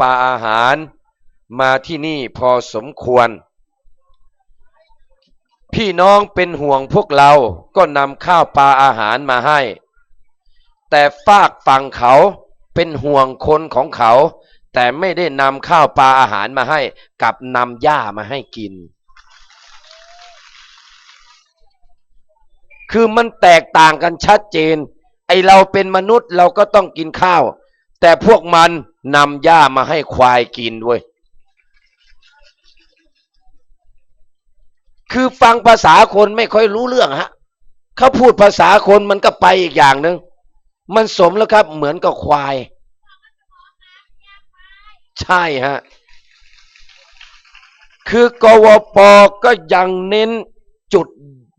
ปลาอาหารมาที่นี่พอสมควร พี่น้องเป็นห่วงพวกเราก็นำข้าวปลาอาหารมาให้ แต่ฝากฝั่งเขาเป็นห่วงคนของเขา แต่ไม่ได้นำข้าวปลาอาหารมาให้กับนำหญ้ามาให้กิน คือมันแตกต่างกันชัดเจน ไอเราเป็นมนุษย์เราก็ต้องกินข้าว แต่พวกมันนำหญ้ามาให้ควายกินด้วย คือฟังภาษาคนไม่ค่อยรู้เรื่องฮะเขาพูดภาษาคนมันก็ไปอีกอย่างหนึ่งมันสมแล้วครับ เหมือนกับควาย ใช่ฮะ คือกวปก็ยังเน้นจุด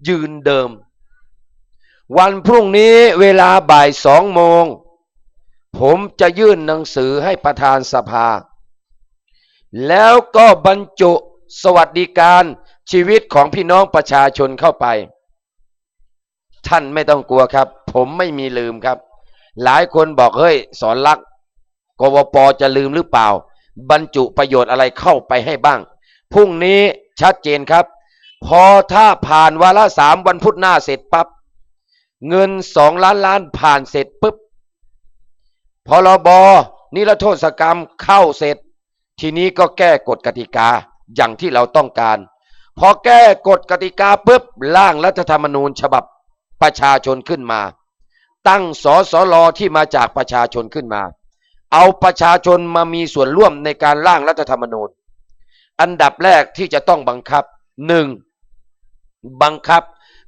ยืนเดิม วันพรุ่งนี้เวลาบ่ายสองโมง ผมจะยื่นหนังสือให้ประธานสภา แล้วก็บรรจุสวัสดิการชีวิตของพี่น้องประชาชนเข้าไป ท่านไม่ต้องกลัวครับ ผมไม่มีลืมครับ หลายคนบอกเฮ้ยสอนรักกวปจะลืมหรือเปล่า บรรจุประโยชน์อะไรเข้าไปให้บ้าง พรุ่งนี้ชัดเจนครับ พอถ้าผ่านวาระสามวันพุธหน้าเสร็จปับ๊บเงินสองล้านล้านผ่านเสร็จปุ๊บ พรบนิรโทษกรรมเข้าเสร็จ ทีนี้ก็แก้กฎกติกาอย่างที่เราต้องการ พอแก้กฎกติกาปุ๊บร่างรัฐธรรมนูญฉบับประชาชนขึ้นมา ตั้งสสลที่มาจากประชาชนขึ้นมา เอาประชาชนมามีส่วนร่วมในการร่างรัฐธรรมนูญ อันดับแรกที่จะต้องบังคับหนึ่งบังคับ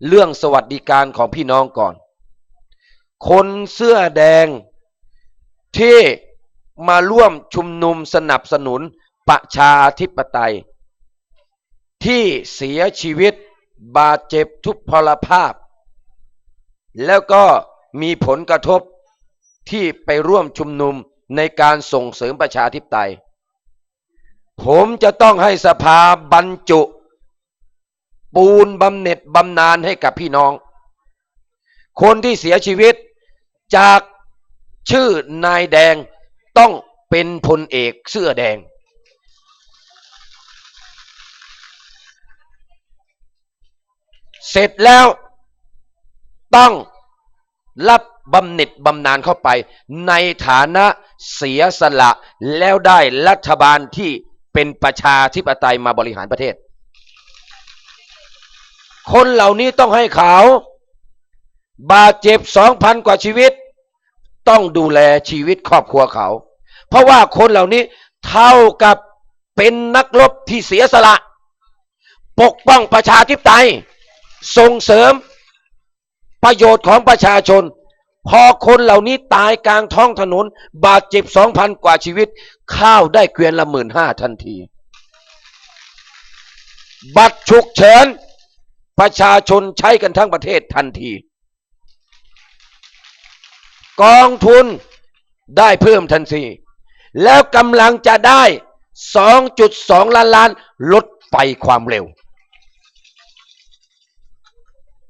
เรื่องสวัสดิการของพี่น้องก่อน คนเสื้อแดง ที่มาร่วมชุมนุมสนับสนุนประชาธิปไตย ที่เสียชีวิตบาดเจ็บทุพพลภาพ แล้วก็มีผลกระทบที่ไปร่วมชุมนุมในการส่งเสริมประชาธิปไตย ผมจะต้องให้สภาบรรจุ ปูนบำเหน็จบำนาญให้กับพี่น้อง คนที่เสียชีวิตจาก ชื่อนายแดงต้องเป็นพลเอกเสื้อแดง เสร็จแล้วต้องรับบำเหน็จบำนาญเข้าไป ในฐานะเสียสละแล้วได้รัฐบาลที่เป็นประชาธิปไตยมาบริหารประเทศ คนเหล่านี้ต้องให้เขา บาดเจ็บสองพันกว่าชีวิต ต้องดูแลชีวิตครอบครัวเขา เพราะว่าคนเหล่านี้เท่ากับเป็นนักรบที่เสียสละ ปกป้องประชาธิปไตย ส่งเสริมประโยชน์ของประชาชน พอคนเหล่านี้ตายกลางท้องถนน บาดเจ็บสองพันกว่าชีวิต ข้าวได้เกวียนละหมื่นห้าทันที บัตรฉุกเฉินประชาชนใช้กันทั้งประเทศทันที กองทุนได้เพิ่มทันทีแล้วกำลังจะได้ 2.2 ล้านล้านลดไฟความเร็ว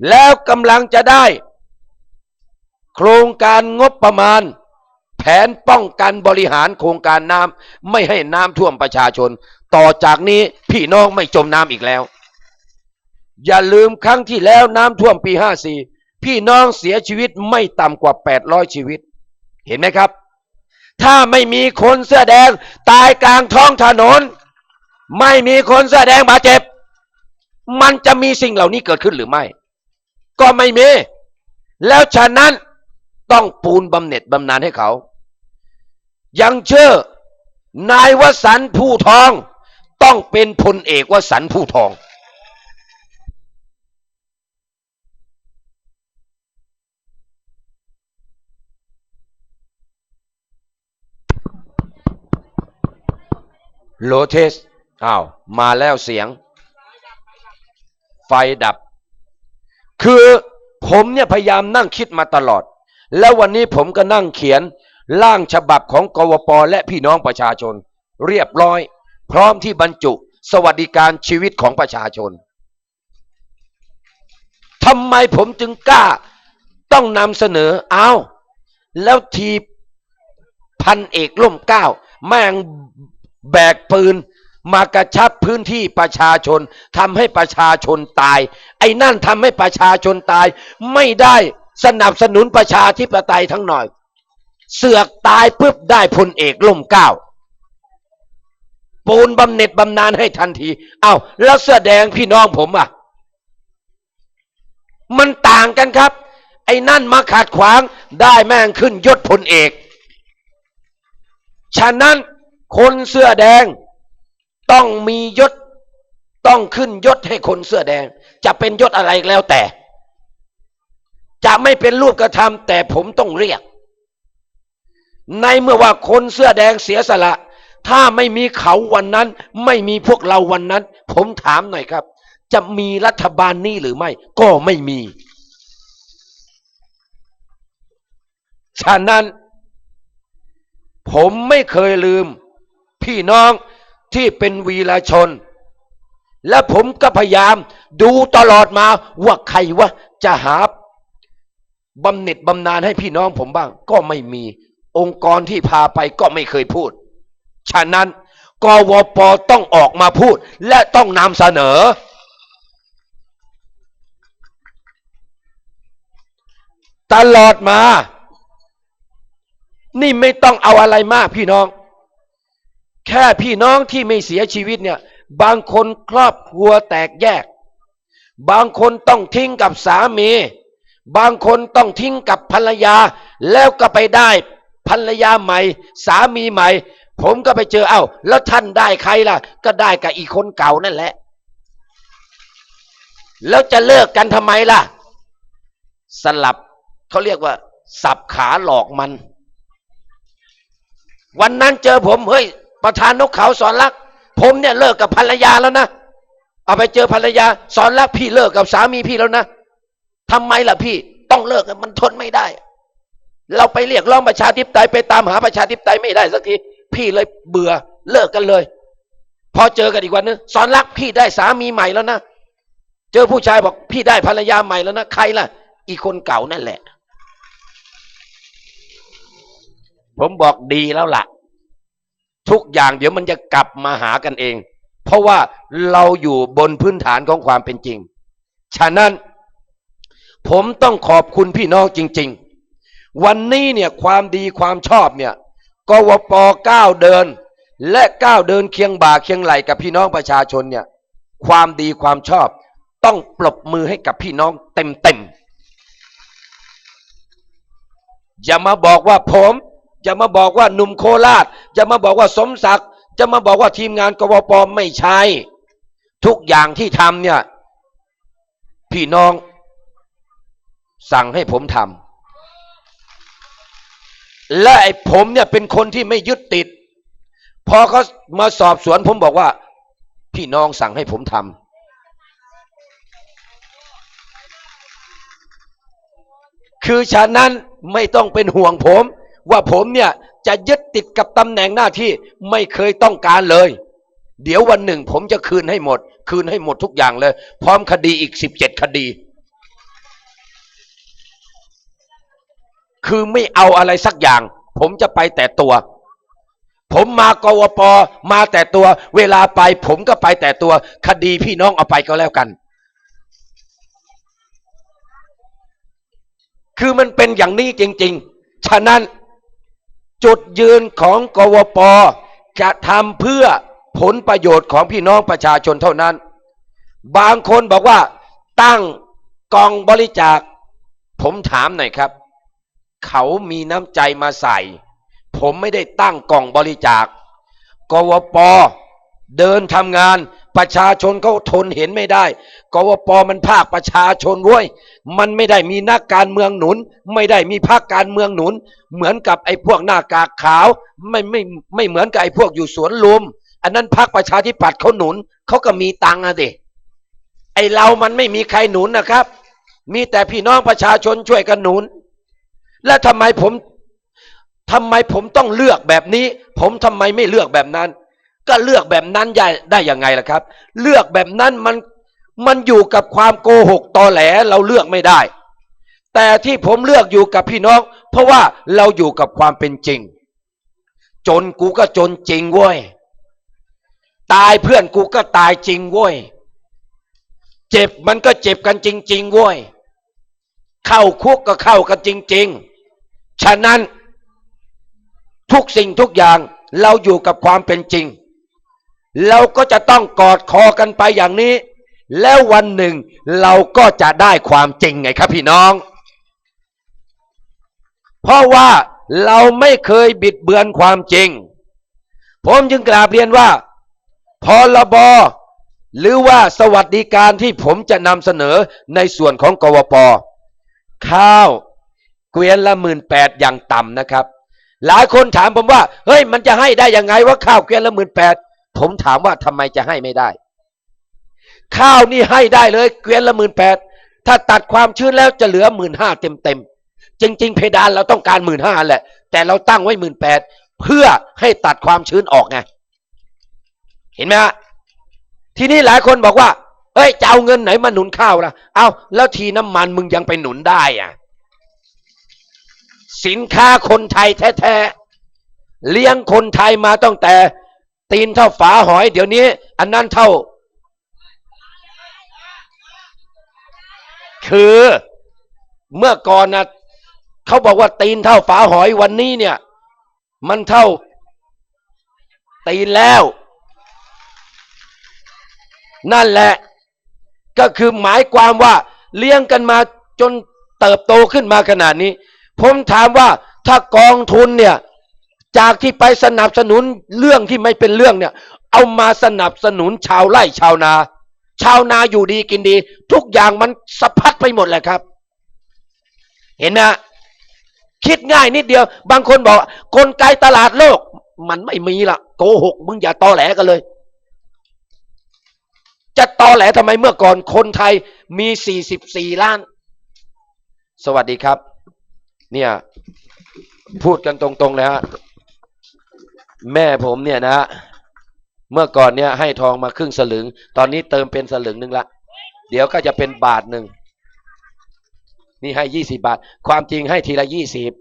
แล้วกำลังจะได้ โครงการงบประมาณ แผนป้องกันบริหารโครงการน้ำไม่ให้น้ำท่วมประชาชน ต่อจากนี้พี่น้องไม่จมน้ำอีกแล้ว อย่าลืมครั้งที่แล้วน้ำท่วมปี 54 พี่น้องเสียชีวิตไม่ต่ำกว่า 800 ชีวิต เห็นไหมครับ ถ้าไม่มีคนเสื้อแดงตายกลางท้องถนน ไม่มีคนเสื้อแดงบาดเจ็บ มันจะมีสิ่งเหล่านี้เกิดขึ้นหรือไม่ ก็ไม่มี แล้วฉะนั้นต้องปูนบำเหน็จบำนาญให้เขา ยังเชื่อนายวสันผู้ทอง ต้องเป็นพลเอกวสันผู้ทอง โลเทสอ้าวมาแล้วเสียง ไฟดับ คือผมเนี่ยพยายามนั่งคิดมาตลอด แล้ววันนี้ผมก็นั่งเขียนร่างฉบับของกวปและพี่น้องประชาชน เรียบร้อย พร้อมที่บรรจุสวัสดิการชีวิตของประชาชนทำไมผมจึงกล้าต้องนำเสนอเอาแล้วทีพันเอกล่มเก้าแม่ง แบกปืนมากระชับพื้นที่ประชาชนทำให้ประชาชนตาย ไอ้นั่นทำให้ประชาชนตาย ไม่ได้สนับสนุนประชาธิปไตยทั้งหน่อย เสือกตายปุ๊บได้พลเอกล่มเก้าปูนบำเหน็จบำนาญให้ทันที เอา้าแล้วเสื้อแดงพี่น้องผมอะ มันต่างกันครับ ไอ้นั่นมาขัดขวางได้แม่งขึ้นยศพลเอก ฉะนั้น คนเสื้อแดงต้องมียศต้องขึ้นยศให้คนเสื้อแดง จะเป็นยศอะไรแล้วแต่ จะไม่เป็นรูปกระทำแต่ผมต้องเรียก ในเมื่อว่าคนเสื้อแดงเสียสละ ถ้าไม่มีเขาวันนั้น ไม่มีพวกเราวันนั้น ผมถามหน่อยครับ จะมีรัฐบาลนี้หรือไม่ ก็ไม่มี ฉะนั้น ผมไม่เคยลืม พี่น้องที่เป็นวีรชน และผมก็พยายามดูตลอดมาว่าใครวะจะหาบำเหน็จบำนาญให้พี่น้องผมบ้าง ก็ไม่มีองค์กรที่พาไปก็ไม่เคยพูด ฉะนั้นกวปต้องออกมาพูด และต้องนำเสนอ ตลอดมา นี่ไม่ต้องเอาอะไรมากพี่น้อง แค่พี่น้องที่ไม่เสียชีวิตเนี่ย บางคนครอบครัวแตกแยก บางคนต้องทิ้งกับสามี บางคนต้องทิ้งกับภรรยา แล้วก็ไปได้ภรรยาใหม่ สามีใหม่ ผมก็ไปเจอเอ้า แล้วท่านได้ใครล่ะ ก็ได้กับอีกคนเก่านั่นแหละ แล้วจะเลิกกันทำไมล่ะ สลับเขาเรียกว่า สับขาหลอกมัน วันนั้นเจอผมเฮ้ย ประธานนกเขาสอนรัก ผมเนี่ยเลิกกับภรรยาแล้วนะเอาไปเจอภรรยา สอนรักพี่เลิกกับสามีพี่แล้วนะทำไมล่ะพี่ต้องเลิกมันทนไม่ได้ เราไปเรียกร้องประชาธิปไตยไปตามหาประชาธิปไตยไม่ได้สักทีพี่เลยเบื่อเลิกกันเลย พอเจอกันอีกวันนึงสอนรักพี่ได้สามีใหม่แล้วนะเจอผู้ชายบอกพี่ได้ภรรยาใหม่แล้วนะใครล่ะ อีกคนเก่านั่นแหละ ผมบอกดีแล้วล่ะ ทุกอย่างเดี๋ยวมันจะกลับมาหากันเอง เพราะว่าเราอยู่บนพื้นฐานของความเป็นจริง ฉะนั้น ผมต้องขอบคุณพี่น้องจริง ๆ วันนี้เนี่ยความดีความชอบเนี่ยกวปก้าวเดิน และก้าวเดินเคียงบ่าเคียงไหลกับพี่น้องประชาชนเนี่ยความดีความชอบ ต้องปรบมือให้กับพี่น้องเต็มๆอย่ามาบอกว่าผม อย่ามาบอกว่าหนุ่มโคราช จะมาบอกว่าสมศักดิ์จะมาบอกว่าทีมงานกวปไม่ใช่ ทุกอย่างที่ทำเนี่ย พี่น้อง สั่งให้ผมทำและไอ้ผมเนี่ยเป็นคนที่ไม่ยึดติด พอเขามาสอบสวนผมบอกว่า พี่น้องสั่งให้ผมทำคือฉะนั้นไม่ต้องเป็นห่วงผม ว่าผมเนี่ยจะยึดติดกับตำแหน่งหน้าที่ไม่เคยต้องการเลย เดี๋ยววันหนึ่งผมจะคืนให้หมด คืนให้หมดทุกอย่างเลย พร้อมคดีอีกสิบเจ็ดคดี คือไม่เอาอะไรสักอย่าง ผมจะไปแต่ตัว ผมมากวปมาแต่ตัว เวลาไปผมก็ไปแต่ตัว คดีพี่น้องเอาไปก็แล้วกัน คือมันเป็นอย่างนี้จริง ๆ ฉะนั้น จุดยืนของกวปจะทำเพื่อผลประโยชน์ของพี่น้องประชาชนเท่านั้น บางคนบอกว่าตั้งกองบริจาค ผมถามหน่อยครับ เขามีน้ำใจมาใส่ ผมไม่ได้ตั้งกล่องบริจาค กวปเดินทำงาน ประชาชนเขาทนเห็นไม่ได้กวปมันภาคประชาชนเว้ยมันไม่ได้มีนักการเมืองหนุน ไม่ได้มีพรรคการเมืองหนุน เหมือนกับไอ้พวกหน้ากากขาว ไม่ไม่ไม่เหมือนกับไอ้พวกอยู่สวนลุมอันนั้นพรรคประชาธิปัตย์เขาหนุนเขาก็มีตังค์อะดิไอ้เรามันไม่มีใครหนุนนะครับ มีแต่พี่น้องประชาชนช่วยกันหนุน และทำไมผมทำไมผมต้องเลือกแบบนี้ ผมทำไมไม่เลือกแบบนั้น ก็เลือกแบบนั้นได้ได้ยังไงล่ะครับ เลือกแบบนั้นมันมันอยู่กับความโกหกตอแหลเราเลือกไม่ได้ แต่ที่ผมเลือกอยู่กับพี่น้อง เพราะว่าเราอยู่กับความเป็นจริง จนกูก็จนจริงเว้ยตายเพื่อนกูก็ตายจริงเว้ยเจ็บมันก็เจ็บกันจริง ๆเว้ยเข้าคุกก็เข้ากันจริง ๆ ฉะนั้นทุกสิ่งทุกอย่างเราอยู่กับความเป็นจริง เราก็จะต้องกอดคอกันไปอย่างนี้ แล้ววันหนึ่งเราก็จะได้ความจริงไงครับพี่น้อง เพราะว่าเราไม่เคยบิดเบือนความจริง ผมจึงกราบเรียนว่าพรบหรือว่าสวัสดิการที่ผมจะนำเสนอในส่วนของกวปข้าวเกวียนละหมื่นแปดอย่างต่ำนะครับ หลายคนถามผมว่า เฮ้ยมันจะให้ได้ยังไงว่าข้าวเกวียนละหมื่นแปด ผมถามว่าทำไมจะให้ไม่ได้ ข้าวนี่ให้ได้เลย เกวียนละหมื่นแปดถ้าตัดความชื้นแล้วจะเหลือหมื่นห้าเต็มเต็มๆจริง ๆ เพดานเราต้องการหมื่นห้าแหละ แต่เราตั้งไว้หมื่นแปดเพื่อให้ตัดความชื้นออกไงเห็นไหมฮะทีนี้หลายคนบอกว่าเฮ้ยจะเอาเงินไหนมาหนุนข้าวล่ะเอาแล้วทีน้ำมันมึงยังไปหนุนได้อะสินค้าคนไทยแท้ๆเลี้ยงคนไทยมาตั้งแต่ ตีนเท่าฝาหอย เดี๋ยวนี้ อันนั้นเท่า คือเมื่อก่อนนะเขาบอกว่าตีนเท่าฝาหอยวันนี้เนี่ย มันเท่า ตีนแล้ว นั่นแหละ ก็คือหมายความว่า เลี้ยงกันมาจนเติบโตขึ้นมาขนาดนี้ ผมถามว่าถ้ากองทุนเนี่ย จากที่ไปสนับสนุนเรื่องที่ไม่เป็นเรื่องเนี่ย เอามาสนับสนุนชาวไร่ชาวนา ชาวนาอยู่ดีกินดี ทุกอย่างมันสะพัดไปหมดแหละครับ เห็นไหมคิดง่ายนิดเดียว บางคนบอกกลไกตลาดโลก มันไม่มีละโกหกมึงอย่าตอแหลกันเลย จะตอแหลทำไมเมื่อก่อนคนไทยมี 44 ล้าน สวัสดีครับ เนี่ยพูดกันตรงๆเลยฮะ แม่ผมเนี่ยนะฮะเมื่อก่อนเนี่ยให้ทองมาครึ่งสลึง ตอนนี้เติมเป็นสลึงหนึ่งละเดี๋ยวก็จะเป็นบาทหนึ่งนี่ให้ยี่สิบาท ความจริงให้ทีละยี่สิบ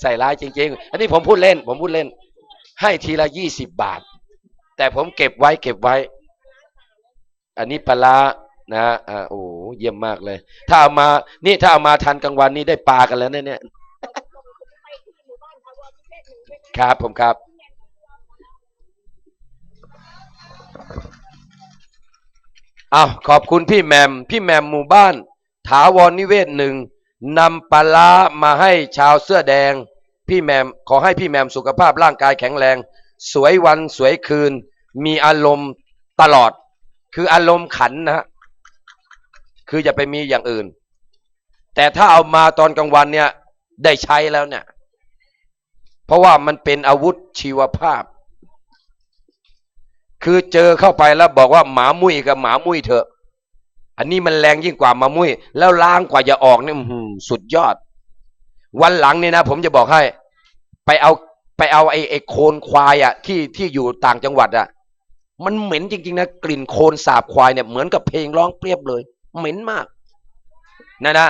ใส่ร้ายจริง ๆ อันนี้ผมพูดเล่น ผมพูดเล่น ให้ทีละยี่สิบบาท แต่ผมเก็บไว้เก็บไว้ อันนี้ปลานะอ่าโอ้เยี่ยมมากเลย ถ้าเอามานี่ถ้าเอามาทันกลางวันนี้ได้ปลากันแล้วเนี่ย ครับผมครับอาขอบคุณพี่แหมม พี่แหมมหมู่บ้าน ถาวรนิเวศหนึ่งนำปลาร้ามาให้ชาวเสื้อแดง พี่แหมมขอให้พี่แหมมสุขภาพร่างกายแข็งแรง สวยวันสวยคืน มีอารมณ์ตลอด คืออารมณ์ขันนะฮะคืออย่าไปมีอย่างอื่น แต่ถ้าเอามาตอนกลางวันเนี่ย ได้ใช้แล้วเนี่ย เพราะว่ามันเป็นอาวุธชีวภาพ คือเจอเข้าไปแล้วบอกว่าหมามุ้ยกับหมามุ้ยเถอะ อันนี้มันแรงยิ่งกว่าหมามุ้ยแล้วล้างกว่าจะออกเนี่ยหือสุดยอด วันหลังเนี่ยนะ ผมจะบอกให้ ไปเอาไปเอาไอ้ไอ้โคลนควายอะที่ที่อยู่ต่างจังหวัดอะมันเหม็นจริงๆนะกลิ่นโคลนสาบควายเนี่ยเหมือนกับเพลงร้องเปรียบเลย เหม็นมากนะนะ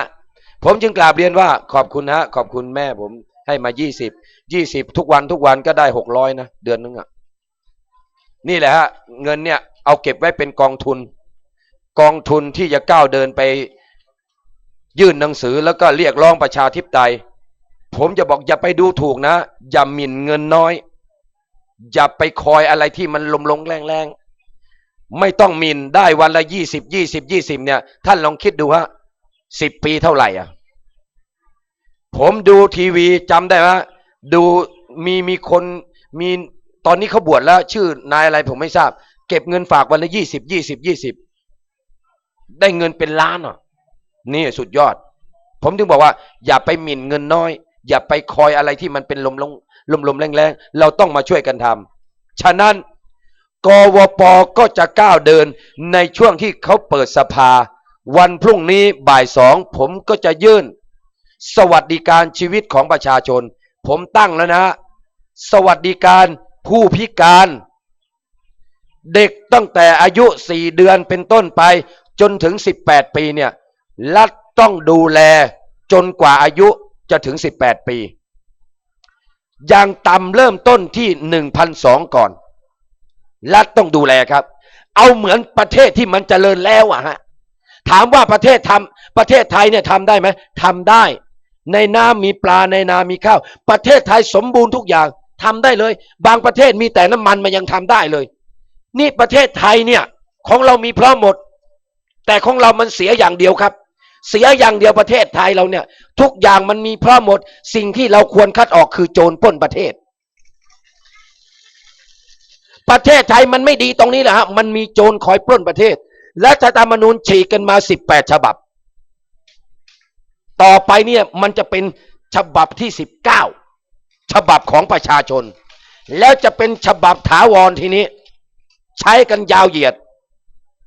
ผมจึงกราบเรียนว่าขอบคุณฮะขอบคุณแม่ผมให้มายี่สิบ ยี่สิบทุกวันทุกวันก็ได้หกร้อยนะเดือนนึงอะนี่แหละฮะเงินเนี่ยเอาเก็บไว้เป็นกองทุน กองทุนที่จะก้าวเดินไปยื่นหนังสือแล้วก็เรียกร้องประชาธิปไตย ผมจะบอกอย่าไปดูถูกนะ อย่าหมิ่นเงินน้อย อย่าไปคอยอะไรที่มันลมลงแรงแรงๆไม่ต้องหมิ่นได้วันละยี่สิบยี่สิบยี่สิบเนี่ย ท่านลองคิดดูฮะสิบปีเท่าไหร่อะ ผมดูทีวีจำได้ไหม ดูมีมีคนมีตอนนี้เขาบวชแล้ว ชื่อนายอะไรผมไม่ทราบ เก็บเงินฝากวันละยี่สิบยี่สิบยี่สิบได้เงินเป็นล้านอะนี่สุดยอด ผมถึงบอกว่า อย่าไปหมิ่นเงินน้อย อย่าไปคอยอะไรที่มันเป็นลมลงลมลมแรงแรงๆเราต้องมาช่วยกันทำฉะนั้นกวปก็จะก้าวเดินในช่วงที่เขาเปิดสภา วันพรุ่งนี้บ่ายสองผมก็จะยื่น สวัสดิการชีวิตของประชาชน ผมตั้งแล้วนะ สวัสดิการผู้พิการ เด็กตั้งแต่อายุ 4 เดือนเป็นต้นไปจนถึง 18 ปีเนี่ยรัฐต้องดูแลจนกว่าอายุจะถึง 18 ปีอย่างต่ำเริ่มต้นที่หนึ่งพันสองก่อน รัฐต้องดูแลครับ เอาเหมือนประเทศที่มันเจริญแล้วอะฮะ ถามว่าประเทศทำประเทศไทยเนี่ยทำได้ไหมทำได้ ในน้ำมีปลาในนามีข้าว ประเทศไทยสมบูรณ์ทุกอย่างทำได้เลย บางประเทศมีแต่น้ำมันมันยังทำได้เลย นี่ประเทศไทยเนี่ยของเรามีพร้อมหมด แต่ของเรามันเสียอย่างเดียวครับ เสียอย่างเดียวประเทศไทยเราเนี่ย ทุกอย่างมันมีพร้อมหมด สิ่งที่เราควรคัดออกคือโจรปล้นประเทศ ประเทศไทยมันไม่ดีตรงนี้แหละฮะมันมีโจรคอยปล้นประเทศ และรัฐธรรมนูญฉีกกันมาสิบแปดฉบับ ต่อไปเนี่ยมันจะเป็นฉบับที่สิบเก้าฉบับของประชาชน แล้วจะเป็นฉบับถาวรทีนี้ ใช้กันยาวเหยียด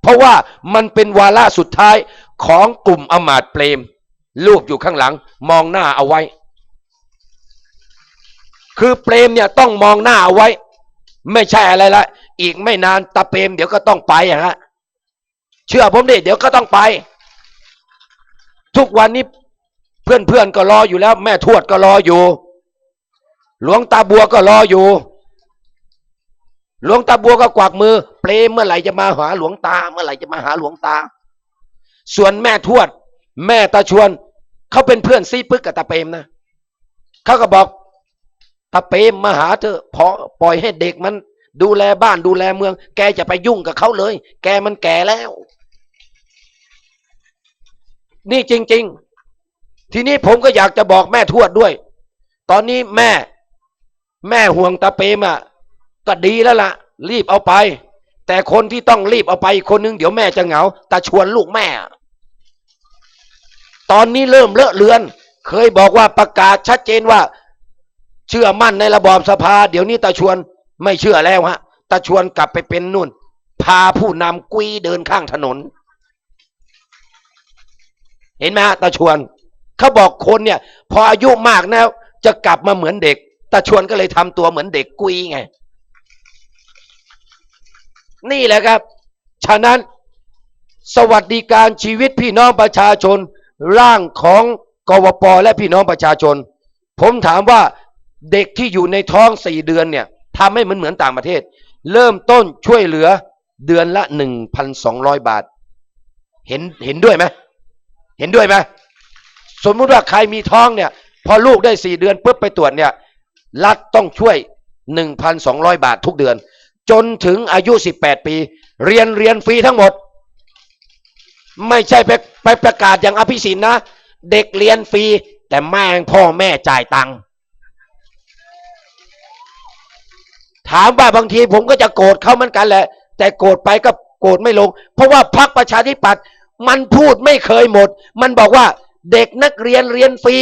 เพราะว่ามันเป็นวาระสุดท้ายของกลุ่มอมาตเปรม รูปอยู่ข้างหลังมองหน้าเอาไว้ คือเปรมเนี่ยต้องมองหน้าเอาไว้ ไม่ใช่อะไรละ อีกไม่นานตาเปรมเดี๋ยวก็ต้องไปฮะเชื่อผมดิเดี๋ยวก็ต้องไป ทุกวันนี้ เพื่อนๆก็รออยู่แล้ว แม่ทวดก็รออยู่ หลวงตาบัวก็รออยู่ หลวงตาบัวก็กวักมือ เปรมเมื่อไหร่จะมาหาหลวงตา เมื่อไหร่จะมาหาหลวงตา ส่วนแม่ทวด แม่ตาชวนเขาเป็นเพื่อนซีปึกกับตาเปรมนะเขาก็บอกตาเปรมมาหาเถอพอปล่อยให้เด็กมัน ดูแลบ้านดูแลเมือง แกจะไปยุ่งกับเขาเลย แกมันแก่แล้ว นี่จริง ๆ ทีนี้ผมก็อยากจะบอกแม่ทวดด้วย ตอนนี้แม่ แม่ห่วงตาเปรมอะก็ดีแล้วล่ะ รีบเอาไป แต่คนที่ต้องรีบเอาไปคนนึงเดี๋ยวแม่จะเหงาตาชวนลูกแม่ ตอนนี้เริ่มเลอะเลือน เคยบอกว่าประกาศชัดเจนว่า เชื่อมั่นในระบอบสภา เดี๋ยวนี้ตาชวนไม่เชื่อแล้วฮะตาชวนกลับไปเป็นนุ่น พาผู้นำกุ้ยเดินข้างถนน เห็นไหมฮะตาชวน เขาบอกคนเนี่ย พออายุมากแล้วจะกลับมาเหมือนเด็กตาชวนก็เลยทำตัวเหมือนเด็กกุยไง นี่แหละครับ ฉะนั้นสวัสดิการชีวิตพี่น้องประชาชน ร่างของกวปและพี่น้องประชาชน ผมถามว่าเด็กที่อยู่ในท้องสี่เดือนเนี่ยทำให้มันเหมือนต่างประเทศ เริ่มต้นช่วยเหลือเดือนละหนึ่งพันสองร้อยบาท เห็นเห็นด้วยไหมเห็นด้วยไหม สมมุติว่าใครมีท้องเนี่ย พอลูกได้สี่เดือนปุ๊บไปตรวจเนี่ยรัฐต้องช่วยหนึ่งพันสองร้อยบาททุกเดือน จนถึงอายุสิบแปดปี เรียนเรียนฟรีทั้งหมด ไม่ใช่ไปไปประกาศอย่างอภิสิทธิ์นะ เด็กเรียนฟรี แต่แม่งพ่อแม่จ่ายตังค์ถามว่าบางทีผมก็จะโกรธเขาเหมือนกันแหละ แต่โกรธไปก็โกรธไม่ลง เพราะว่าพรรคประชาธิปัตย์มันพูดไม่เคยหมด มันบอกว่า เด็กนักเรียนเรียนฟรี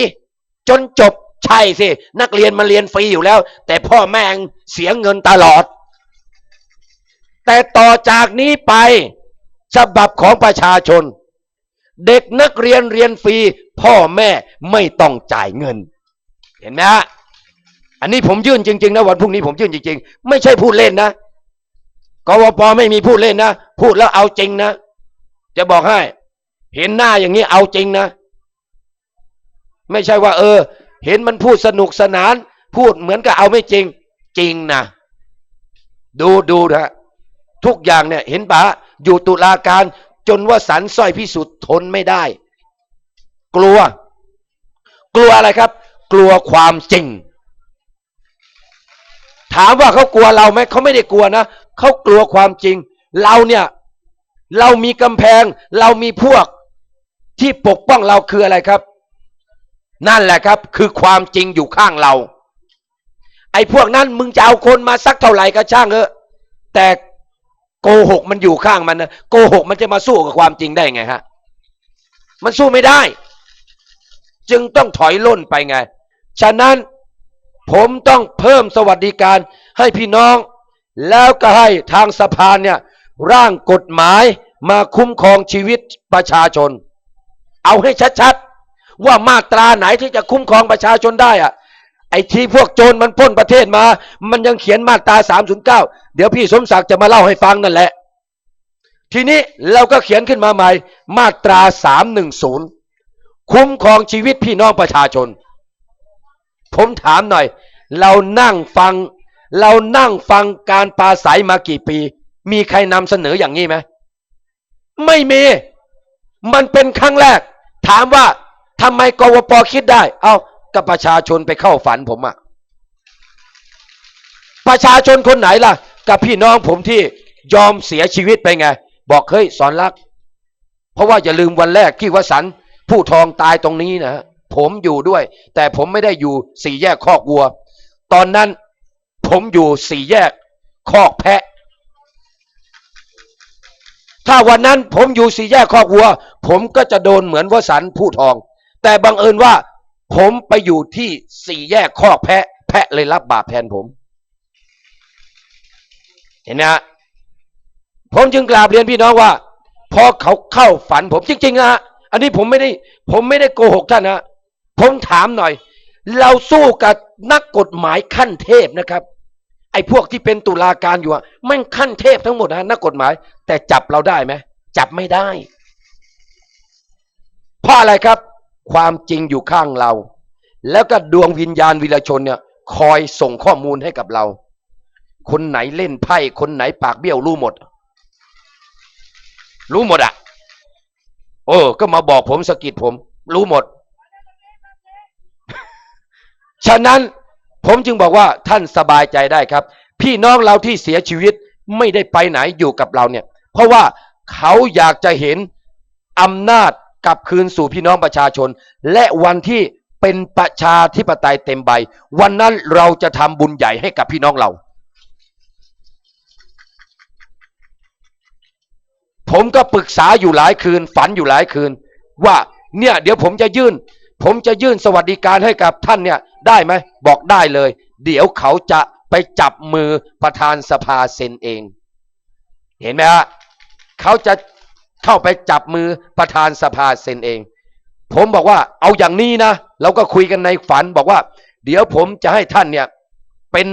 จนจบใช่สิ นักเรียนมาเรียนฟรีอยู่แล้ว แต่พ่อแม่งเสียเงินตลอด แต่ต่อจากนี้ไปฉบับของประชาชน เด็กนักเรียนเรียนฟรีพ่อแม่ไม่ต้องจ่ายเงิน เห็นไหมฮะอันนี้ผมยื่นจริงๆนะวันพรุ่งนี้ผมยื่นจริงๆ ไม่ใช่พูดเล่นนะกวปไม่มีพูดเล่นนะ พูดแล้วเอาจริงนะ จะบอกให้ เห็นหน้าอย่างนี้เอาจริงนะ ไม่ใช่ว่า เออ เห็นมันพูดสนุกสนาน พูดเหมือนกับเอาไม่จริง จริงนะดูดูนะทุกอย่างเนี่ย เห็นปะอยู่ตุลาการจนว่าสันสร้อยพิสุทธิ์ทนไม่ได้ กลัว กลัวอะไรครับ กลัวความจริง ถามว่าเขากลัวเราไหมเขาไม่ได้กลัวนะเขากลัวความจริง เราเนี่ย เรามีกำแพง เรามีพวกที่ปกป้องเราคืออะไรครับ นั่นแหละครับ คือความจริงอยู่ข้างเรา ไอ้พวกนั้นมึงจะเอาคนมาสักเท่าไหร่ก็ช่างเถอะแต่โกหกมันอยู่ข้างมันนะโกหกมันจะมาสู้กับความจริงได้ไงฮะมันสู้ไม่ได้ จึงต้องถอยล่นไปไง ฉะนั้นผมต้องเพิ่มสวัสดิการให้พี่น้อง แล้วก็ให้ทางสภาเนี่ยร่างกฎหมายมาคุ้มครองชีวิตประชาชน เอาให้ชัดๆ ว่ามาตราไหนที่จะคุ้มครองประชาชนได้อะไอ้ที่พวกโจรมันปล้นประเทศมา มันยังเขียนมาตรา309เดี๋ยวพี่สมศักดิ์จะมาเล่าให้ฟังนั่นแหละ ทีนี้เราก็เขียนขึ้นมาใหม่ มาตรา310คุ้มครองชีวิตพี่น้องประชาชน ผมถามหน่อย เรานั่งฟัง เรานั่งฟังการปาศัยมากี่ปี มีใครนำเสนออย่างนี้ไหมไม่มี มันเป็นครั้งแรก ถามว่า ทำไมกวปคิดได้ เอากับประชาชนไปเข้าฝันผมอะประชาชนคนไหนล่ะ กับพี่น้องผมที่ยอมเสียชีวิตไปไง บอกเฮ้ยสอนรัก เพราะว่าอย่าลืมวันแรกที่วสันผู้ทองตายตรงนี้นะผมอยู่ด้วย แต่ผมไม่ได้อยู่สี่แยกคอกวัว ตอนนั้นผมอยู่สี่แยกคอกแพะ ถ้าวันนั้นผมอยู่สี่แยกคอกวัว ผมก็จะโดนเหมือนวสันผู้ทอง แต่บังเอิญว่า ผมไปอยู่ที่สี่แยกคอกแพะ แพะเลยรับบาปแทนผม เห็นไหมฮะผมจึงกราบเรียนพี่น้องว่าพอเขาเข้าฝันผมจริงๆนะฮะอันนี้ผมไม่ได้ ผมไม่ได้โกหกท่านนะผมถามหน่อย เราสู้กับนักกฎหมายขั้นเทพนะครับ ไอ้พวกที่เป็นตุลาการอยู่อะแม่งขั้นเทพทั้งหมดนะนักกฎหมาย แต่จับเราได้ไหมจับไม่ได้ เพราะอะไรครับ ความจริงอยู่ข้างเรา แล้วก็ดวงวิญญาณวิรชนเนี่ยคอยส่งข้อมูลให้กับเรา คนไหนเล่นไพ่ คนไหนปากเบี้ยวรู้หมด รู้หมดอะโอ้ก็มาบอกผมสะกิดผม รู้หมด ฉะนั้นผมจึงบอกว่าท่านสบายใจได้ครับ พี่น้องเราที่เสียชีวิตไม่ได้ไปไหนอยู่กับเราเนี่ย เพราะว่าเขาอยากจะเห็นอำนาจ กลับคืนสู่พี่น้องประชาชน และวันที่เป็นประชาธิปไตยเต็มใบ วันนั้นเราจะทำบุญใหญ่ให้กับพี่น้องเรา ผมก็ปรึกษาอยู่หลายคืน ฝันอยู่หลายคืน ว่าเนี่ยเดี๋ยวผมจะยื่น ผมจะยื่นสวัสดิการให้กับท่านเนี่ยได้ไหมบอกได้เลย เดี๋ยวเขาจะไปจับมือประธานสภาเซ็นเอง เห็นไหมฮะเขาจะ เข้าไปจับมือประธานสภาเซ็นเอง ผมบอกว่าเอาอย่างนี้นะ เราก็คุยกันในฝันบอกว่า เดี๋ยวผมจะให้ท่านเนี่ยเป็น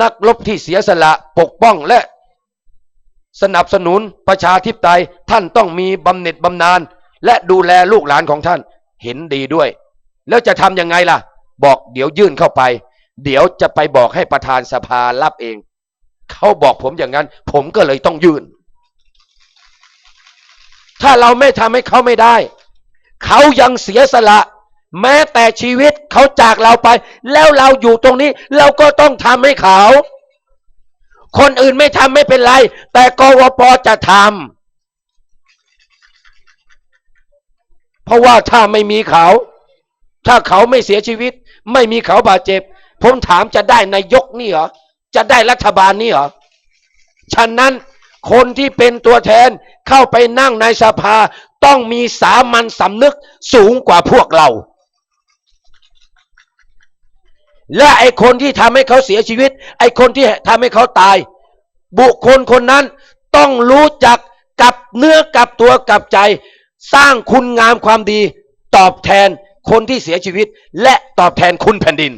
นักรบที่เสียสละปกป้องและสนับสนุนประชาธิปไตยท่านต้องมีบำเหน็จบำนาญและดูแลลูกหลานของท่านเห็นดีด้วย แล้วจะทำยังไงล่ะ บอกเดี๋ยวยื่นเข้าไป เดี๋ยวจะไปบอกให้ประธานสภารับเอง เขาบอกผมอย่างนั้น ผมก็เลยต้องยื่น ถ้าเราไม่ทำให้เขาไม่ได้ เขายังเสียสละ แม้แต่ชีวิตเขาจากเราไป แล้วเราอยู่ตรงนี้ เราก็ต้องทำให้เขา คนอื่นไม่ทำไม่เป็นไร แต่กวปจะทำเพราะว่าถ้าไม่มีเขา ถ้าเขาไม่เสียชีวิต ไม่มีเขาบาดเจ็บ ผมถามจะได้นายกนี่เหรอจะได้รัฐบาลนี่เหรอฉะนั้น คนที่เป็นตัวแทนเข้าไปนั่งในสภาต้องมีสามัญสำนึกสูงกว่าพวกเรา และไอคนที่ทำให้เขาเสียชีวิต ไอคนที่ทำให้เขาตาย บุคคลคนนั้นต้องรู้จักกับเนื้อกับตัวกับใจ สร้างคุณงามความดี ตอบแทนคนที่เสียชีวิต และตอบแทนคุณแผ่นดิน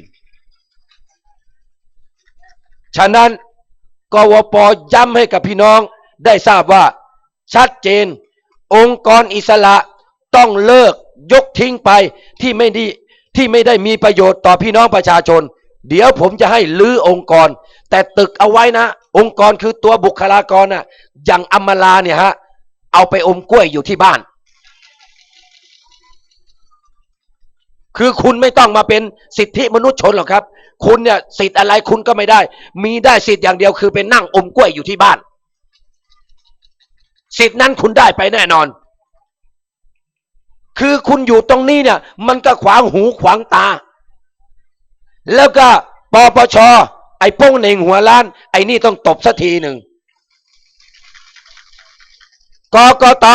ฉะนั้น กวปย้ำให้กับพี่น้องได้ทราบว่า ชัดเจน องค์กรอิสระต้องเลิกยกทิ้งไปที่ไม่ดีที่ไม่ได้มีประโยชน์ต่อพี่น้องประชาชน เดี๋ยวผมจะให้ลื้อองค์กร แต่ตึกเอาไว้นะ องค์กรคือตัวบุคลากรน่ะอย่างอมาลาเนี่ยฮะเอาไปอมกล้วยอยู่ที่บ้าน คือคุณไม่ต้องมาเป็นสิทธิมนุษยชนหรอกครับ คุณเนี่ยสิทธิ์อะไรคุณก็ไม่ได้ มีได้สิทธิ์อย่างเดียวคือเป็นนั่งอมกล้วยอยู่ที่บ้าน สิทธินั้นคุณได้ไปแน่นอน คือคุณอยู่ตรงนี้เนี่ย มันก็ขวางหูขวางตา แล้วก็ปปชไอ้โป้งเหน่งหัวล้าน ไอ้นี่ต้องตบสักทีหนึ่งกกต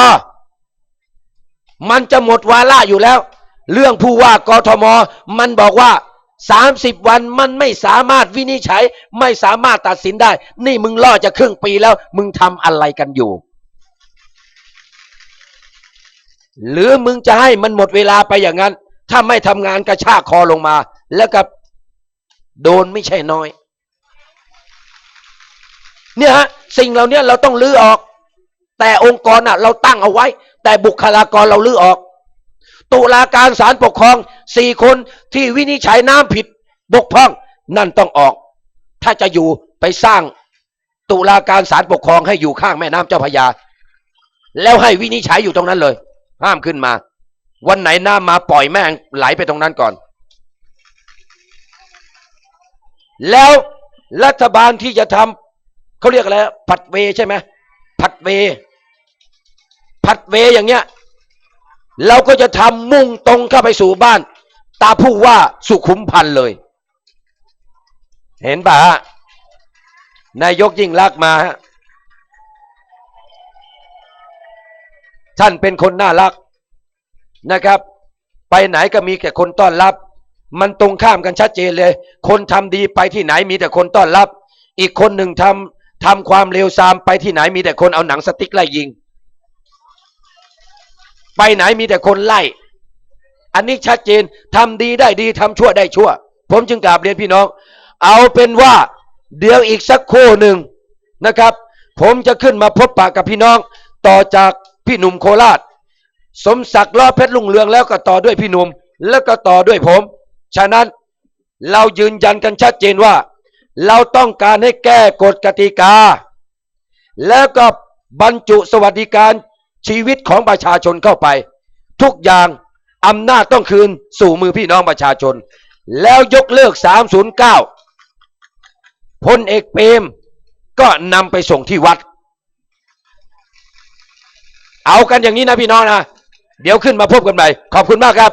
มันจะหมดวาระอยู่แล้ว เรื่องผู้ว่ากทม มันบอกว่าสามสิบวันมันไม่สามารถวินิจฉัย ไม่สามารถตัดสินได้ นี่มึงล่อจะครึ่งปีแล้ว มึงทำอะไรกันอยู่ หรือมึงจะให้มันหมดเวลาไปอย่างนั้น ถ้าไม่ทำงานกระชากคอลงมา แล้วก็โดนไม่ใช่น้อย เนี่ยฮะสิ่งเหล่านี้เราต้องลื้อออก แต่องค์กรน่ะ เราตั้งเอาไว้ แต่บุคลากรเราลื้อออก ตุลาการศาลปกครองสี่คนที่วินิจฉัยน้ำผิดบกพร่อง นั่นต้องออก ถ้าจะอยู่ไปสร้างตุลาการศาลปกครองให้อยู่ข้างแม่น้ำเจ้าพระยา แล้วให้วินิจฉัยอยู่ตรงนั้นเลย ห้ามขึ้นมา วันไหนน้ำมาปล่อยแม่งไหลไปตรงนั้นก่อน แล้วรัฐบาลที่จะทำเขาเรียกอะไรผัดเวใช่ไหมผัดเวผัดเวอย่างเงี้ย เราก็จะทำมุ่งตรงเข้าไปสู่บ้าน ตาผู้ว่าสุขุมพันธ์เลย เห็นปะนายกยิ่งรักมาฮะท่านเป็นคนน่ารักนะครับ ไปไหนก็มีแต่คนต้อนรับ มันตรงข้ามกันชัดเจนเลย คนทำดีไปที่ไหนมีแต่คนต้อนรับ อีกคนหนึ่งทำทำความเลวทรามไปที่ไหนมีแต่คนเอาหนังสติ๊กไล่ยิง ไปไหนมีแต่คนไล่ อันนี้ชัดเจนทำดีได้ดีทำชั่วได้ชั่ว ผมจึงกราบเรียนพี่น้อง เอาเป็นว่าเดี๋ยวอีกสักครู่หนึ่งนะครับ ผมจะขึ้นมาพบปะกับพี่น้อง ต่อจากพี่หนุ่มโคราช สมศักดิ์ล้อเพชรลุงเรืองแล้วก็ต่อด้วยพี่หนุ่ม แล้วก็ต่อด้วยผม ฉะนั้นเรายืนยันกันชัดเจนว่า เราต้องการให้แก้กฎกติกา แล้วก็บรรจุสวัสดิการ ชีวิตของประชาชนเข้าไป ทุกอย่างอำนาจต้องคืนสู่มือพี่น้องประชาชน แล้วยกเลิก 309พลเอกเปรมก็นำไปส่งที่วัด เอากันอย่างนี้นะพี่น้องนะ เดี๋ยวขึ้นมาพบกันใหม่ ขอบคุณมากครับ